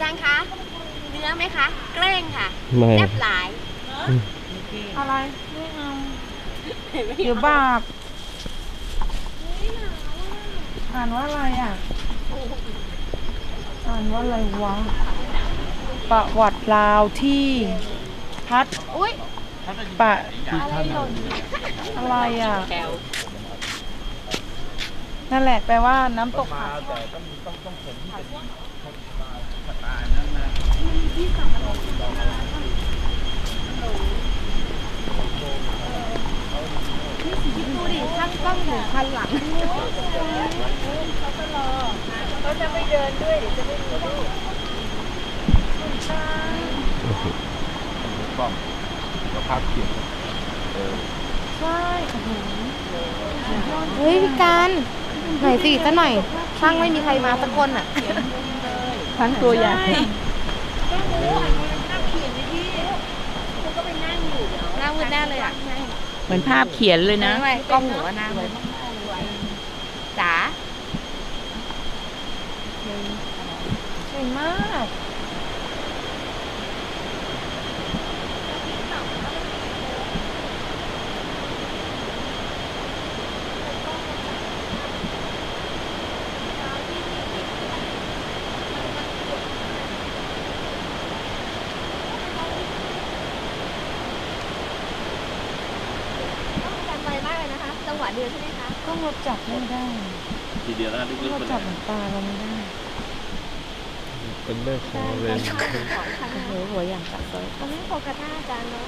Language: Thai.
จางคะเนื้อไหมคะเกล้งค่ะไม่แซ่บหลายอะไรไม่เอาเดี๋ยวบาปอ่านว่าอะไรอะ อ่านว่าอะไรวะ ประวัติลาวที่พัดอุ้ยปะอะไรหล่นอะไรอะแก้ว นั่นแหละแปลว่าน้ำตกผาคิดดูดิช่างกล้องอยู่คันหลังเขาจะไม่เดินด้วยจะไม่รู้ป้อมเราภาพเขียนใช่โอ้โหเฮ้ยพี่การ หน่อยสิซะหน่อย ช่างไม่มีใครมาสักคนอะทั้งตัวใหญ่หน้ามืดแน่เลยอะเหมือนภาพเขียนเลยนะไม่ไม่กล้องหนูว่าหน้ามืดจ๋าสวยมาก การไปมากเลยนะคะ จังหวะเดียวใช่ไหมคะกล้องเราจับไม่ได้ทีเดียวนะลึกล้องกๆเราไปเลจับยเหมือนตาเราไม่ได้เป็นเรื่องของเรนโอ้โหหัวอย่างจับเลยมันไม่โฟกัสหน้าอาจารย์เนาะ